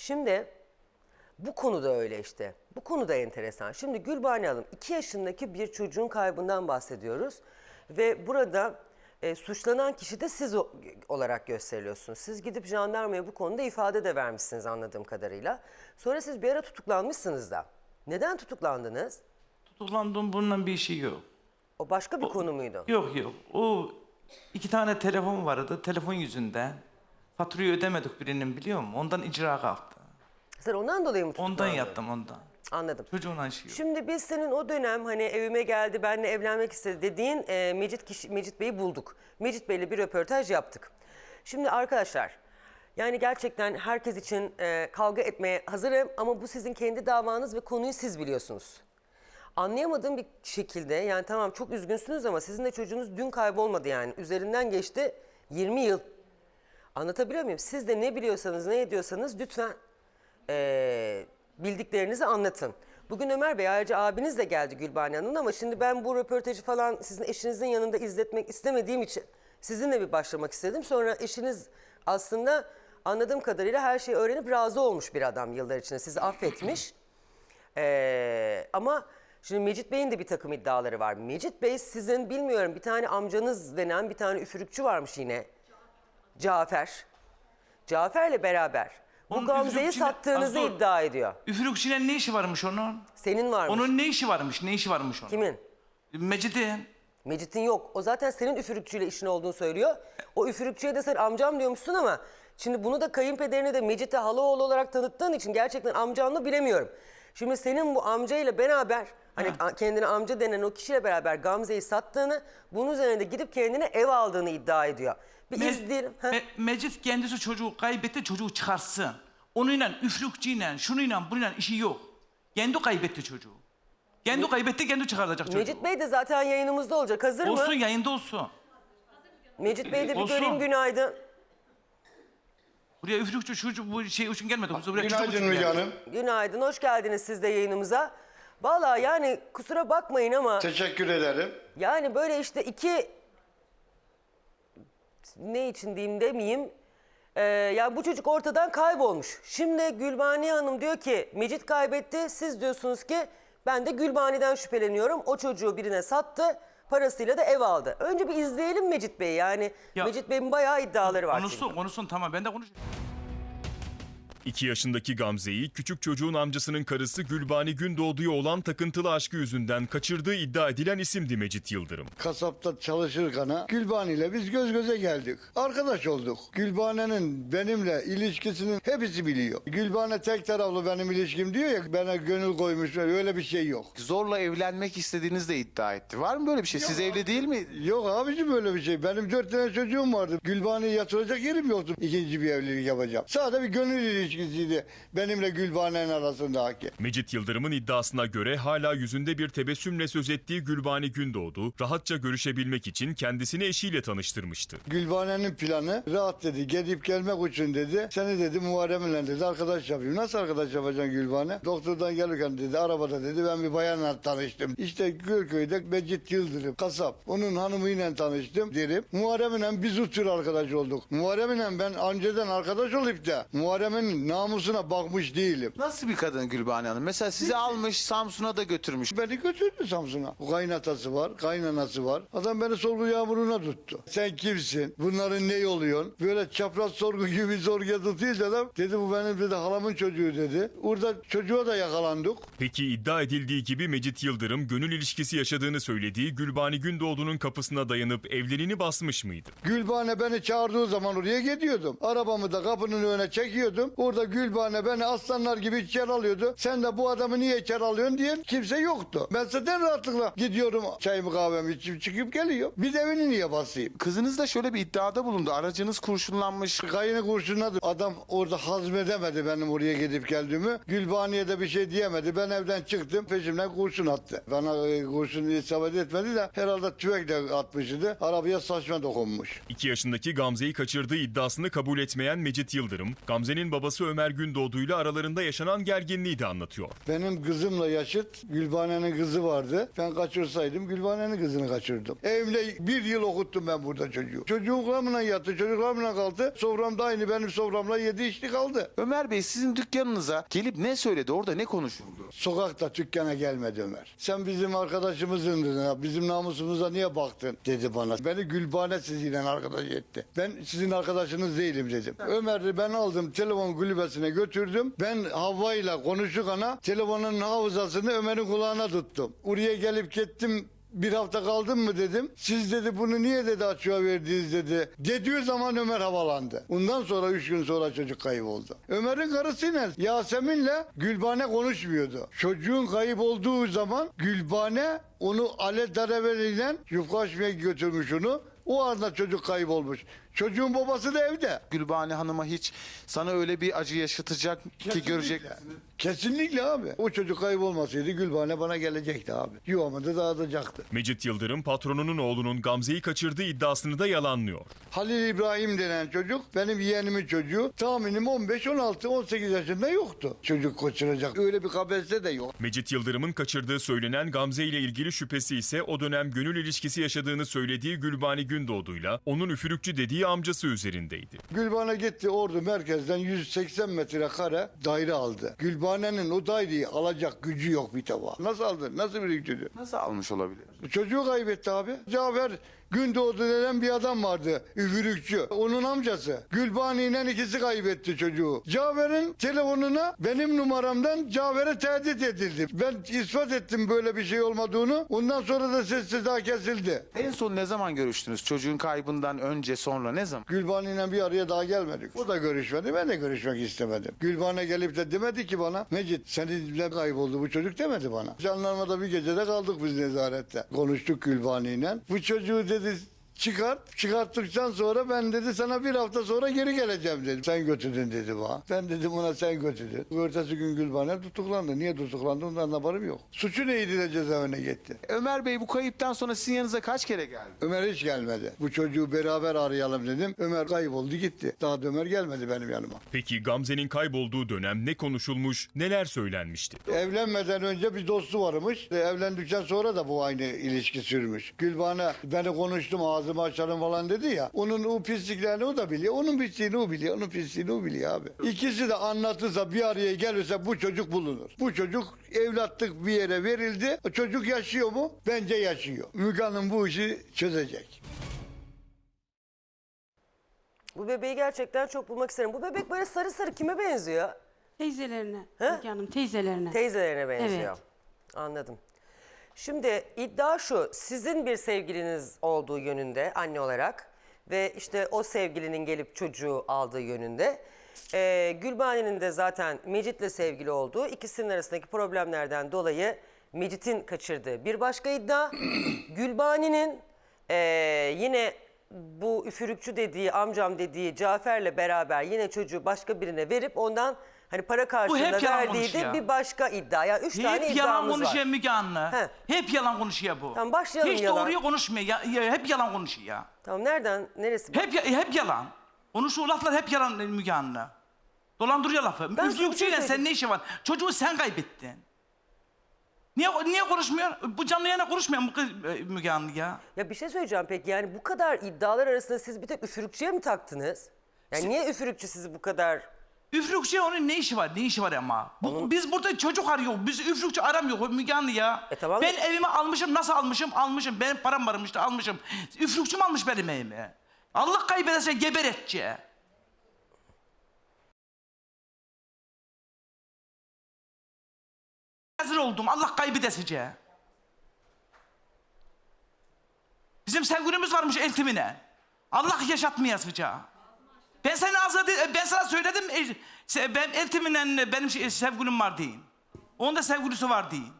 Şimdi bu konuda öyle işte. Bu konuda enteresan. Şimdi Gülbane Hanım 2 yaşındaki bir çocuğun kaybından bahsediyoruz. Ve burada e, suçlanan kişi de siz o- olarak gösteriliyorsunuz. Siz gidip jandarmaya bu konuda ifade de vermişsiniz anladığım kadarıyla. Sonra siz bir ara tutuklanmışsınız da. Neden tutuklandınız? Tutuklandım bununla bir şey yok. O başka bir konu muydu? Yok yok. O iki tane telefon vardı. Telefon yüzünden faturayı ödemedik birinin biliyor musun? Ondan icra kalktı. Sen ondan dolayı mı tutuklandın? Ondan yattım ondan. Anladım. Çocuğun şey yok. Şimdi biz senin o dönem hani evime geldi benimle evlenmek istedi dediğin e, Mecit, kişi, Mecit Bey'i bulduk. Mecit Bey'le bir röportaj yaptık. Şimdi arkadaşlar yani gerçekten herkes için e, kavga etmeye hazırım ama bu sizin kendi davanız ve konuyu siz biliyorsunuz. Anlayamadığım bir şekilde yani tamam çok üzgünsünüz ama sizin de çocuğunuz dün kaybolmadı yani. Üzerinden geçti 20 yıl. Anlatabiliyor muyum? Siz de ne biliyorsanız ne ediyorsanız lütfen eee, bildiklerinizi anlatın. Bugün Ömer Bey ayrıca abiniz de geldi Gülbane Hanım'ın ama şimdi ben bu röportajı falan sizin eşinizin yanında izletmek istemediğim için sizinle bir başlamak istedim. Sonra eşiniz aslında anladığım kadarıyla her şeyi öğrenip razı olmuş bir adam yıllar içinde sizi affetmiş. Ee, ama şimdi Mecit Bey'in de bir takım iddiaları var. Mecit Bey sizin bilmiyorum bir tane amcanız denen bir tane üfürükçü varmış yine. Cafer. Cafer'le beraber bu Onun Gamze'yi üfürükçüyle- sattığınızı Az dur. iddia ediyor. Üfürükçüyle ne işi varmış onun? Senin varmış. Onun ne işi varmış? Ne işi varmış onun? Kimin? Mecid'in. Mecit'in yok. O zaten senin üfürükçüyle işin olduğunu söylüyor. O üfürükçüye de sen amcam diyormuşsun ama şimdi bunu da kayınpederine de Mecit'e halaoğlu olarak tanıttığın için gerçekten amcanla bilemiyorum. Şimdi senin bu amcayla beraber hani a- kendine amca denen o kişiyle beraber Gamze'yi sattığını bunun üzerine de gidip kendine ev aldığını iddia ediyor. Bir Me- izleyelim. Ha? Me- Mecid kendisi çocuğu kaybetti, çocuğu çıkarsın. Onunla, üflükçüyle, şununla, bununla işi yok. Kendi kaybetti çocuğu. Kendi kaybetti, kendi çıkartacak çocuğu. Mecit Bey de zaten yayınımızda olacak. Hazır olsun, mı? yayında olsun. Mecit Bey de bir Olsun. göreyim günaydın. Buraya üflükçü şu bu şey için gelmedi. Buraya Günaydın Müge. Hanım. Günaydın, hoş geldiniz siz de yayınımıza. Vallahi yani kusura bakmayın ama Teşekkür ederim. yani böyle işte iki ne için diyeyim demeyeyim. Ee, yani bu çocuk ortadan kaybolmuş. Şimdi Gülbani Hanım diyor ki Mecit kaybetti. Siz diyorsunuz ki ben de Gülbani'den şüpheleniyorum. O çocuğu birine sattı. Parasıyla da ev aldı. Önce bir izleyelim Mecit Bey'i. Yani Ya- Mecit Bey'in bayağı iddiaları var. Konuşsun, konuşsun tamam ben de konuşayım. 2 yaşındaki Gamze'yi küçük çocuğun amcasının karısı Gülbani Gündoğdu'ya olan takıntılı aşkı yüzünden kaçırdığı iddia edilen isimdi Mecit Yıldırım. Kasapta çalışırken Gülbani ile biz göz göze geldik. Arkadaş olduk. Gülbane'nin benimle ilişkisinin hepsi biliyor. Gülbane tek taraflı benim ilişkim diyor ya bana gönül koymuş öyle bir şey yok. Zorla evlenmek istediğiniz de iddia etti. Var mı böyle bir şey? Siz evli değil mi? Yok abicim böyle bir şey. Benim dört tane çocuğum vardı. Gülbane'yi yatıracak yerim yoktu. İkinci bir evlilik yapacağım. Sadece bir gönül ilişkisiydi benimle Gülbane'nin arasındaki. Mecit Yıldırım'ın iddiasına göre hala yüzünde bir tebessümle söz ettiği Gülbani Gündoğdu rahatça görüşebilmek için kendisini eşiyle tanıştırmıştı. Gülbane'nin planı rahat dedi. Gelip gelmek için dedi. Seni dedi Muharrem'le dedi arkadaş yapayım. Nasıl arkadaş yapacaksın Gülbane? Doktordan gelirken dedi arabada dedi ben bir bayanla tanıştım. İşte Gölköy'de Mecit Yıldırım kasap. Onun hanımıyla tanıştım derim. Muharrem'le biz uçur arkadaş olduk. Muharrem'le ben önceden arkadaş olup da Muharrem'in namusuna bakmış değilim. Nasıl bir kadın Gülbane Hanım? Mesela sizi almış Samsun'a da götürmüş. Beni götürdü Samsun'a. Kaynatası var, kaynanası var. Adam beni sorgu yağmuruna tuttu. Sen kimsin? Bunların ne oluyorsun? Böyle çapraz sorgu gibi sorguya tutuyor adam. Dedi bu benim dedi halamın çocuğu dedi. Orada çocuğa da yakalandık. Peki iddia edildiği gibi Mecit Yıldırım gönül ilişkisi yaşadığını söylediği Gülbani Gündoğdu'nun kapısına dayanıp evliliğini basmış mıydı? Gülbane beni çağırdığı zaman oraya gidiyordum. Arabamı da kapının önüne çekiyordum. Orada Gülbane beni aslanlar gibi içeri alıyordu. Sen de bu adamı niye içeri alıyorsun diyen kimse yoktu. Ben zaten rahatlıkla gidiyorum çayımı kahvemi içip çıkıp geliyor. Bir de evini niye basayım? Kızınız da şöyle bir iddiada bulundu. Aracınız kurşunlanmış. Kayını kurşunladı. Adam orada hazmedemedi benim oraya gidip geldiğimi. Gülbaniye de bir şey diyemedi. Ben evden çıktım peşimden kurşun attı. Bana e, kurşun isabet etmedi de herhalde tüfekle atmıştı. Arabaya saçma dokunmuş. 2 yaşındaki Gamze'yi kaçırdığı iddiasını kabul etmeyen Mecit Yıldırım, Gamze'nin babası babası Ömer Gündoğdu ile aralarında yaşanan gerginliği de anlatıyor. Benim kızımla yaşıt Gülbane'nin kızı vardı. Ben kaçırsaydım Gülbane'nin kızını kaçırdım. Evimde bir yıl okuttum ben burada çocuğu. Çocuklarımla yattı, çocuklarımla kaldı. Soframda aynı benim soframla yedi içti kaldı. Ömer Bey sizin dükkanınıza gelip ne söyledi? Orada ne konuşuldu? Sokakta dükkana gelmedi Ömer. Sen bizim arkadaşımızın dedi. "Ya Bizim namusumuza niye baktın dedi bana. Beni Gülbane sizinle arkadaş etti. Ben sizin arkadaşınız değilim dedim. Ömer'i ben aldım telefon kulübesine götürdüm. Ben Havva ile konuşuk ana telefonun hafızasını Ömer'in kulağına tuttum. Oraya gelip gittim bir hafta kaldım mı dedim. Siz dedi bunu niye dedi açığa verdiniz dedi. Dediği zaman Ömer havalandı. Ondan sonra üç gün sonra çocuk kayboldu. Ömer'in karısıyla Yasemin'le Gülbane konuşmuyordu. Çocuğun kayıp olduğu zaman Gülbane onu Ale Dareveli'yle yufka götürmüş onu. O anda çocuk kaybolmuş. Çocuğun babası da evde. Gülbane Hanım'a hiç sana öyle bir acı yaşatacak ki görecek. Kesinlikle abi. O çocuk kaybolmasaydı Gülbane bana gelecekti abi. Yuvamı da dağıtacaktı. Mecit Yıldırım patronunun oğlunun Gamze'yi kaçırdığı iddiasını da yalanlıyor. Halil İbrahim denen çocuk benim yeğenimin çocuğu. Tahminim 15, 16, 18 yaşında yoktu. Çocuk kaçıracak. Öyle bir kabeste de yok. Mecit Yıldırım'ın kaçırdığı söylenen Gamze ile ilgili şüphesi ise o dönem gönül ilişkisi yaşadığını söylediği Gülbani Gündoğdu'yla onun üfürükçü dediği amcası üzerindeydi. Gülbane gitti ordu merkezden 180 metrekare daire aldı. Gülbane'nin o daireyi alacak gücü yok bir tava. Nasıl aldı? Nasıl bir gücüydü? Nasıl almış olabilir? Çocuğu kaybetti abi. Cafer Gündoğdu denen bir adam vardı. Üfürükçü. Onun amcası. Gülbani ile ikisi kaybetti çocuğu. Cafer'in telefonuna benim numaramdan Cafer'e tehdit edildi. Ben ispat ettim böyle bir şey olmadığını. Ondan sonra da ses seda kesildi. En son ne zaman görüştünüz? Çocuğun kaybından önce sonra ne zaman? Gülbani ile bir araya daha gelmedik. O da görüşmedi. Ben de görüşmek istemedim. Gülbane gelip de demedi ki bana Mecit seninle kayboldu bu çocuk demedi bana. Jandarmada bir gecede kaldık biz nezarette. Konuştuk Gülbani ile. Bu çocuğu dedi çıkart. Çıkarttıktan sonra ben dedi sana bir hafta sonra geri geleceğim dedim. Sen götürdün dedi bana. Ben dedim ona sen götürdün. Ertesi gün Gülbane tutuklandı. Niye tutuklandı ondan haberim yok. Suçu neydi de cezaevine gitti. Ömer Bey bu kayıptan sonra sizin yanınıza kaç kere geldi? Ömer hiç gelmedi. Bu çocuğu beraber arayalım dedim. Ömer kayboldu gitti. Daha da Ömer gelmedi benim yanıma. Peki Gamze'nin kaybolduğu dönem ne konuşulmuş, neler söylenmişti? Evlenmeden önce bir dostu varmış. E, Evlendikten sonra da bu aynı ilişki sürmüş. Gülbane beni konuştum ağzımı açarım falan dedi ya. Onun o pisliklerini o da biliyor. Onun pisliğini o biliyor. Onun pisliğini o biliyor abi. İkisi de anlatırsa bir araya gelirse bu çocuk bulunur. Bu çocuk evlatlık bir yere verildi. O çocuk yaşıyor mu? Bence yaşıyor. Müge Hanım bu işi çözecek. Bu bebeği gerçekten çok bulmak isterim. Bu bebek böyle sarı sarı kime benziyor? Teyzelerine. He? Müge Hanım teyzelerine. Teyzelerine benziyor. Evet. Anladım. Şimdi iddia şu, sizin bir sevgiliniz olduğu yönünde anne olarak ve işte o sevgilinin gelip çocuğu aldığı yönünde. Ee, Gülbane'nin de zaten Mecit'le sevgili olduğu, ikisinin arasındaki problemlerden dolayı Mecit'in kaçırdığı bir başka iddia. Gülbane'nin ee, yine bu üfürükçü dediği, amcam dediği Cafer'le beraber yine çocuğu başka birine verip ondan hani para karşılığında hep yalan verdiği de konuşuyor. bir başka iddia. Yani üç tane Hep yalan iddiamız konuşuyor var. Müge Anlı. He. Hep yalan konuşuyor bu. Tamam, başlayalım Hiç yalan. doğruyu konuşmuyor. Ya, ya- hep yalan konuşuyor ya. Tamam nereden, neresi? Hep ya- hep yalan. Konuştuğu laflar hep yalan Müge Anlı. Dolandırıyor lafı. Ben sana bir şey Üflükçüyle söyleyeyim. senin ne işin var? Çocuğu sen kaybettin. Niye niye konuşmuyor? Bu canlı yayına konuşmuyor mu kız e, Müge Anlı ya? Ya bir şey söyleyeceğim peki yani bu kadar iddialar arasında siz bir tek üfürükçüye mi taktınız? Yani niye üfürükçü sizi bu kadar... Üflükçüye onun ne işi var? Ne işi var ama? Bu- Biz burada çocuk arıyor. Biz üflükçü aramıyor Müge Anlı ya. E tamam. Ben evimi almışım. Nasıl almışım? Almışım. Benim param varmış da almışım. Üflükçü mü almış benim evimi? Allah kaybederse geber edeceği. Hazır oldum. Allah kaybedesice. Bizim sevgilimiz varmış eltimine. Allah yaşatmayasıca. Ben sana azad ben sana söyledim e, ben eltiminen benim şey- sevgilim var deyin. Onun da sevgilisi var deyin.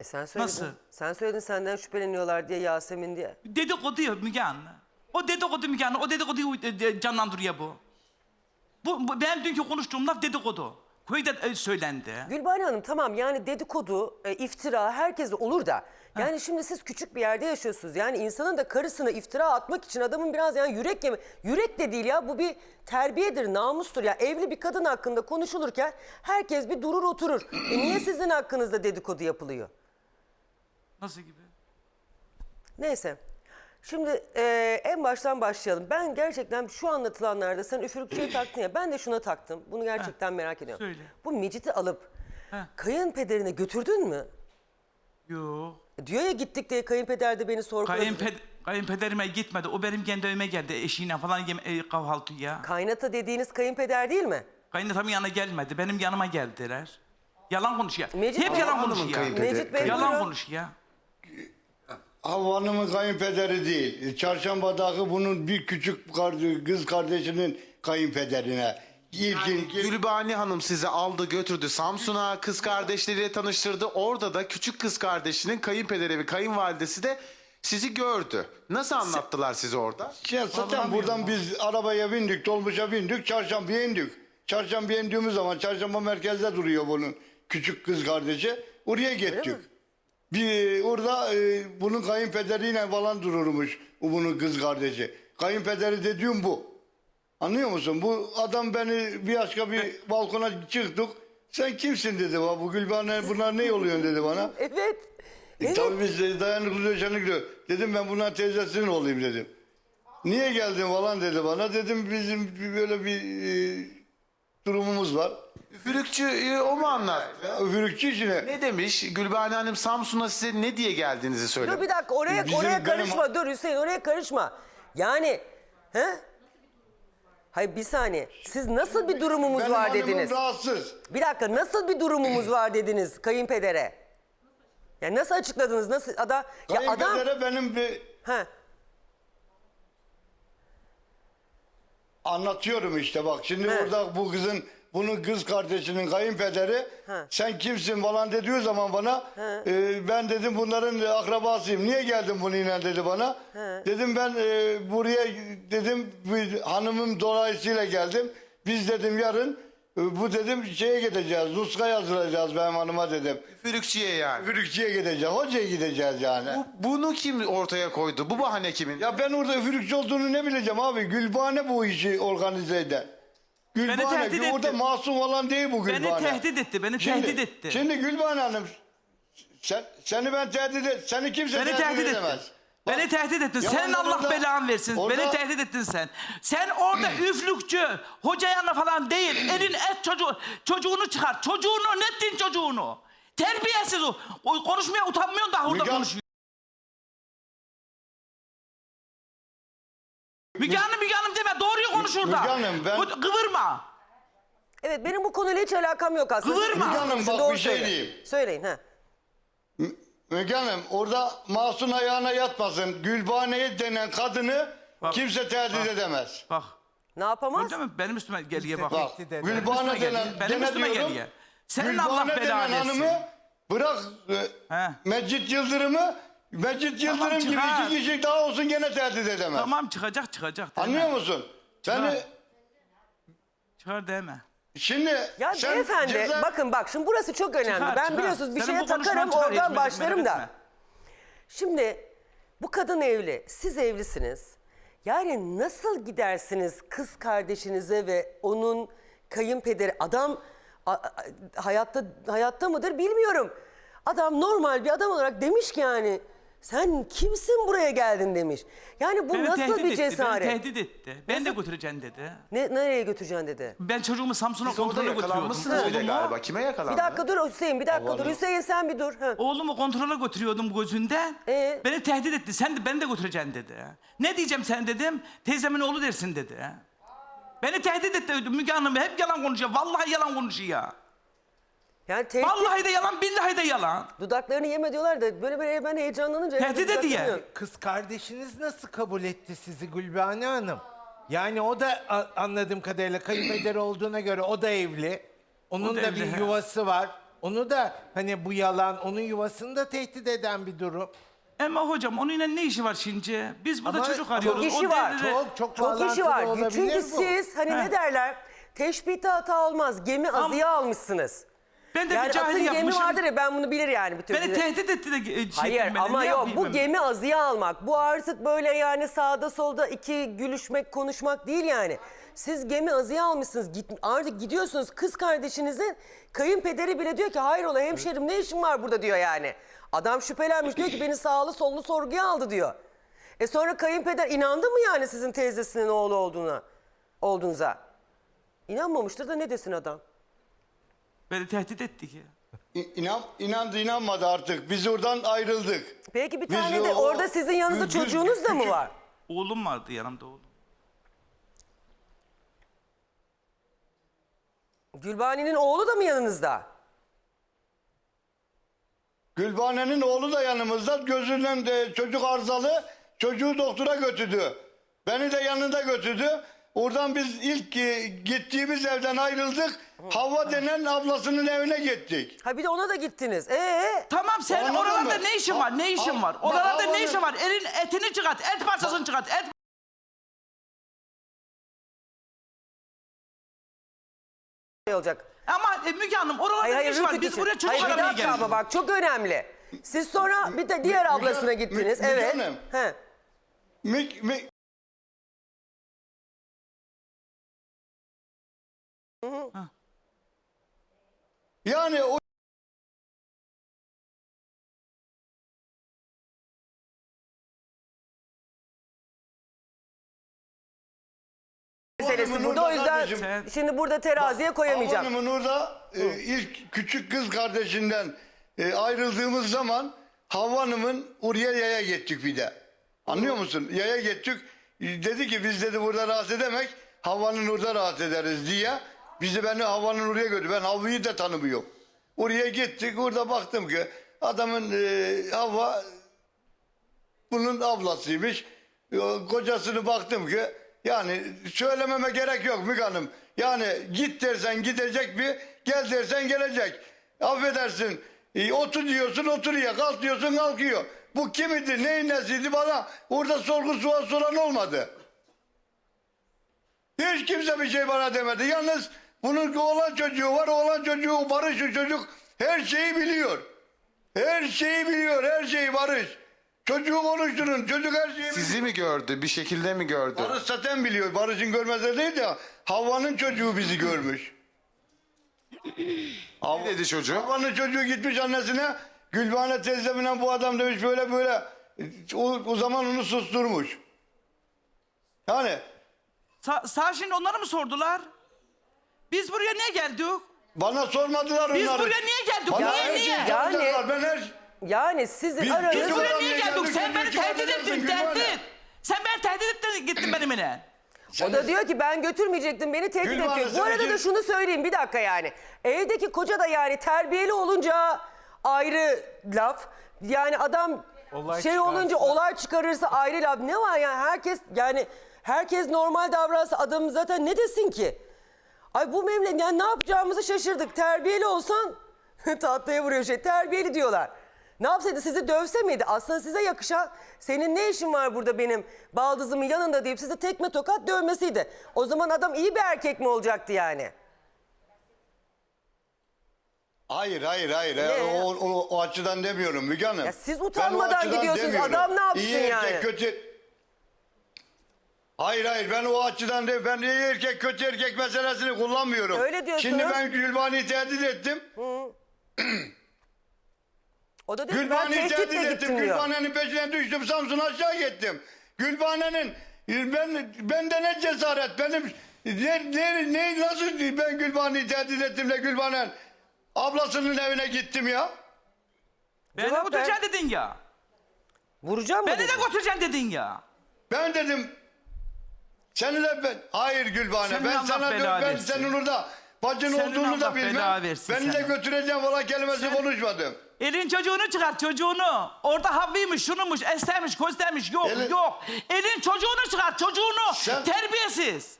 E sen söyledin. Nasıl? Sen söyledin senden şüpheleniyorlar diye Yasemin diye. Dedikodu ya Müge Anlı. O dedikodu Müge Anlı. O dedikoduyu e, e, canlandırıyor bu. Bu, bu ben dünkü konuştuğum laf dedikodu. E, söylendi. Gülbahane Hanım tamam yani dedikodu, e, iftira herkeste olur da. Yani şimdi siz küçük bir yerde yaşıyorsunuz. Yani insanın da karısına iftira atmak için adamın biraz yani yürek yeme... Yürek de değil ya bu bir terbiyedir, namustur. Ya evli bir kadın hakkında konuşulurken herkes bir durur oturur. E niye sizin hakkınızda dedikodu yapılıyor? Nasıl gibi? Neyse. Şimdi e, en baştan başlayalım. Ben gerçekten şu anlatılanlarda sen üfürükçüye taktın ya ben de şuna taktım. Bunu gerçekten merak ediyorum. söyle. Bu Mecit'i alıp Heh. kayınpederine götürdün mü? Yok. Diyor ya gittik diye kayınpeder de beni sorguladı. Kayınped kayınpederime gitmedi. O benim kendi evime geldi eşiyle falan yeme e, kahvaltıya. Kaynata dediğiniz kayınpeder değil mi? Kaynatamın yanına gelmedi. Benim yanıma geldiler. Yalan konuşuyor. Mecit Hep Bey- yalan Hanımın konuşuyor. kayınpederi- Mecit Bey Yalan buyurun. konuşuyor. Havva Hanım'ın kayınpederi değil. Çarşambadaki bunun bir küçük kız kardeşinin kayınpederine. İlkin, Gülbani Hanım sizi aldı götürdü Samsun'a kız kardeşleriyle tanıştırdı. Orada da küçük kız kardeşinin kayınpederi ve kayınvalidesi de sizi gördü. Nasıl anlattılar sizi orada? Ya zaten buradan biz arabaya bindik, dolmuşa bindik, çarşambaya indik. Çarşambaya indiğimiz zaman çarşamba merkezde duruyor bunun küçük kız kardeşi. Oraya gittik. Bir orada e, bunun kayınpederiyle falan dururmuş bu bunun kız kardeşi. Kayınpederi dediğim bu. Anlıyor musun? Bu adam beni bir başka bir balkona çıktık. Sen kimsin dedi bana. Bu Gülbahane bunlar ne oluyor dedi bana. Evet. E, Evet. tabii biz dayanıklı döşenlikli. Dedim ben bunların teyzesinin olayım dedim. Niye geldin falan dedi bana. Dedim bizim böyle bir e, durumumuz var. Üfürükçü e, o mu anlattı? Üfürükçü işine. Ne demiş? Gülbani Hanım Samsun'a size ne diye geldiğinizi söyle. Dur bir dakika oraya Bizim oraya benim- karışma. Dur Hüseyin oraya karışma. Yani he? Hayır bir saniye. Siz nasıl bir durumumuz Benim var hanımım dediniz? rahatsız. Bir dakika nasıl bir durumumuz var dediniz kayınpedere? Ya nasıl açıkladınız? Nasıl ada ya adam Kayınpedere benim bir ha anlatıyorum işte bak. Şimdi He. burada bu kızın bunun kız kardeşinin kayınpederi He. sen kimsin falan dediği zaman bana e, ben dedim bunların akrabasıyım. Niye geldin bununla dedi bana. Dedim ben e, buraya dedim bir hanımım dolayısıyla geldim. Biz dedim yarın e, bu dedim şeye gideceğiz. Nuska yazdıracağız benim hanıma dedim. Üfürükçüye yani. Üfürükçüye gideceğiz. Hocaya gideceğiz yani. Bu, bunu kim ortaya koydu? Bu bahane kimin? Ya ben orada üfürükçü olduğunu ne bileceğim abi? Gülbane bu işi organize eden. Gülbane, tehdit orada etti. masum falan değil bu Gülbane. Beni tehdit etti. Beni Şimdi- tehdit etti. Şimdi Gülbane Hanım, sen, seni ben tehdit et, seni kimse Beni tehdit, tehdit edemez. ettin. Bak, Beni tehdit ettin. Senin Allah orada- belanı versin. orada- Beni tehdit ettin sen. Sen orada üflükçü, hoca yanına falan değil. Elin et çocuğu, çocuğunu çıkar. Çocuğunu, ne ettin çocuğunu? Terbiyesiz o. konuşmaya utanmıyorsun da orada konuşuyor. Müge Hanım, Müge Hanım deme. Doğruyu konuş orada. Müge Hanım, ben- Bu- Kıvırma. evet benim bu konuyla hiç alakam yok aslında. Kıvırma. Müge Hanım, bak doğru bir şey söyle. diyeyim. Söyleyin ha. Müge Hanım orada masum ayağına yatmasın. Gülbane denen kadını Bak, kimse tehdit edemez. Bak. Ne yapamaz? Gördün mü? Benim üstüme geliyor bak. Bak Benim Gülbane üstüme denen, Benim dene üstüme diyorum, geliyor. Senin Allah Gülbane belanı denen versin. hanımı bırak e, He. Mecit Yıldırım'ı Mecit Yıldırım gibi çıkar. iki kişi daha olsun gene tehdit edemez. Tamam çıkacak çıkacak. deme. Anlıyor musun? Beni Çıkar. Çıkar deme. şimdi Ya sen beyefendi ceza- bakın bak şimdi burası çok önemli. Çıkar, ben çıkar. biliyorsunuz bir Senin şeye bu konuşman takarım çıkar, oradan hiç başlarım merak da. etme. Şimdi bu kadın evli, siz evlisiniz. Yani nasıl gidersiniz kız kardeşinize ve onun kayınpederi adam a- a- hayatta hayatta mıdır bilmiyorum. Adam normal bir adam olarak demiş ki yani sen kimsin buraya geldin demiş. Yani bu Beni nasıl tehdit bir etti, cesaret? Beni tehdit etti. Ben de götüreceğim dedi. Ne, nereye götüreceksin dedi. Ben çocuğumu Samsun'a Siz orada kontrole götürüyordum. yakalanmışsınız Oğlumu- galiba. Kime yakalandı? Bir dakika dur Hüseyin bir dakika dur. Hüseyin sen bir dur. Ha. Oğlumu kontrole götürüyordum gözünden. Ee? Beni tehdit etti. Sen de beni de götüreceksin dedi. Ne diyeceğim sen dedim. Teyzemin oğlu dersin dedi. Beni tehdit etti. Müge Hanım hep yalan konuşuyor. Vallahi yalan konuşuyor. Yani tehdit, Vallahi de yalan, billahi de yalan. dudaklarını yeme diyorlar da böyle böyle ben heyecanlanınca. Tehdit ediyor. yiyor. Kız kardeşiniz nasıl kabul etti sizi Gülbane Hanım? Yani o da a- anladığım kadarıyla kayınpeder olduğuna göre o da evli. Onun O da da, evli, bir he. yuvası var. Onu da hani bu yalan onun yuvasını da tehdit eden bir durum. Ama hocam onunla ne işi var şimdi? Biz burada Ama çocuk çok arıyoruz. işi O var, Çok çok, Çok işi var. olabilir Çünkü bu. siz hani ne derler? teşbihte hata olmaz. Gemi azıya almışsınız. Ben de Yani bir atın cahil gemi yapmışım. vardır ya ben bunu bilir yani türlü. Beni tehdit etti de e, şey Hayır ama yok bu ben? gemi azıya almak. Bu artık böyle yani sağda solda iki gülüşmek konuşmak değil yani. Siz gemi azıya almışsınız. Git, artık gidiyorsunuz kız kardeşinizin kayınpederi bile diyor ki hayrola hemşerim ne işin var burada diyor yani. Adam şüphelenmiş diyor ki beni sağlı sollu sorguya aldı diyor. E sonra kayınpeder inandı mı yani sizin teyzesinin oğlu olduğuna, olduğunuza? İnanmamıştır da ne desin adam? Beni tehdit etti ki. İ- İnan, inandı inanmadı artık. Biz oradan ayrıldık. Peki bir Biz tane de o- orada sizin yanınızda Gül- gül- çocuğunuz da mı küçük- var? Oğlum vardı yanımda oğlum. Gülbani'nin oğlu da mı yanınızda? Gülbane'nin oğlu da yanımızda. Gözünden de çocuk arızalı. Çocuğu doktora götürdü. Beni de yanında götürdü. Oradan biz ilk e, gittiğimiz evden ayrıldık. Havva denen ablasının evine gittik. Ha bir de ona da gittiniz. Ee? Tamam sen Anladın oralarda mı? ne işin var? Ne işin Al- var? bak, Oralarda al ne onu. işin var? Elin etini çıkart, et parçasını çıkart, et olacak. Ama e, Müge Hanım oralarda Hayır ne hayır iş var? Rütük Biz için. buraya çocuk Hayır bir aramaya dakika geldik. ama bak çok önemli. Siz sonra bir de diğer Müge- ablasına gittiniz. Müge evet. Hanım. He. Mik, Yani o Meselesi burada o yüzden. Sen- şimdi burada teraziye koyamayacağım. Hanımın orada e, ilk küçük kız kardeşinden e, ayrıldığımız zaman Havva Hanım'ın oraya yaya gittik bir de. Anlıyor musun? Yaya gittik. E, Dedi ki biz dedi burada rahat edemek Havva'nın orada rahat ederiz diye. Bizi beni Havva'nın oraya götürdü. Ben Havva'yı da tanımıyorum. Oraya gittik. Orada baktım ki adamın e, Havva bunun ablasıymış. E, Kocasını baktım ki yani söylememe gerek yok Müge Hanım. Yani git dersen gidecek bir, gel dersen gelecek. Affedersin. E, otur diyorsun oturuyor, kalk diyorsun kalkıyor. Bu kimidi, neyin nesiydi bana orada sorgu sual soran olmadı. Hiç kimse bir şey bana demedi. Yalnız bunun oğlan çocuğu var, oğlan çocuğu Barış o çocuk her şeyi biliyor. Her şeyi biliyor, her şeyi Barış. Çocuğu konuşturun, çocuk her şeyi biliyor. Sizi mi gördü? Bir şekilde mi gördü? Barış zaten biliyor. Barış'ın görmezleri değil de Havva'nın çocuğu bizi görmüş. Ne dedi çocuğu? Havva'nın çocuğu gitmiş annesine Gülbane teyzemle bu adam demiş böyle böyle. O, o zaman onu susturmuş. Yani Sa sağ şimdi onları mı sordular? Biz buraya niye geldik? bana sormadılar Biz onları. buraya niye geldik? Bana niye her niye? şeyi Yani-. Ben her Yani sizin Biz- aranız... Biz buraya niye geldik? Sen beni tehdit ettin, tehdit. Sen beni tehdit ettin gittin benimle. O da diyor ki ben götürmeyecektim beni tehdit Gülbahar, ediyor. Bu sen arada da şunu söyleyeyim bir dakika yani. Evdeki koca da yani terbiyeli olunca ayrı laf. Yani adam Olay şey çıkarsa. olunca olay çıkarırsa ayrı laf. Ne var yani herkes yani herkes normal davransa adam zaten ne desin ki? Ay bu memleket yani ne yapacağımızı şaşırdık. Terbiyeli olsan tahtaya vuruyor şey. Terbiyeli diyorlar. Ne yapsaydı sizi dövse miydi? Aslında size yakışan senin ne işin var burada benim baldızımın yanında deyip sizi tekme tokat dövmesiydi. O zaman adam iyi bir erkek mi olacaktı yani? Hayır hayır hayır. Ne? O, o, o açıdan demiyorum Müge Hanım. Ya siz Ben o utanmadan açıdan gidiyorsunuz. demiyorum. Adam ne yapsın İyi erkek, yani? kötü... Hayır hayır ben o açıdan değil. Ben iyi erkek kötü erkek meselesini kullanmıyorum. Öyle diyorsunuz. Şimdi ben Gülbane'yi tehdit ettim. O da diyor ki ben Gülbane'yi tehdit ettim. Gülbane'nin peşine düştüm. Samsun aşağı gittim. Gülbane'nin ben bende ne cesaret benim ne, ne, ne nasıl ben Gülbane'yi tehdit ettim de Gülbane'nin ablasının evine gittim ya. Beni de Cevap ver. götüreceksin dedin ya. Vuracağım mı Beni de dedi? götüreceksin dedin ya. Ben dedim seninle ben hayır Gülbane Senin ben Allah sana bela ben versin. senin orada bacın Senin olduğunu Allah da bela bilmem. versin Beni de sana. götüreceğim falan kelimesi konuşmadım. Elin çocuğunu çıkar çocuğunu. Orada Havvi'ymiş, şunumuş, eslermiş, közlermiş. Yok Elin- yok. Elin çocuğunu çıkar çocuğunu. Sen- Terbiyesiz.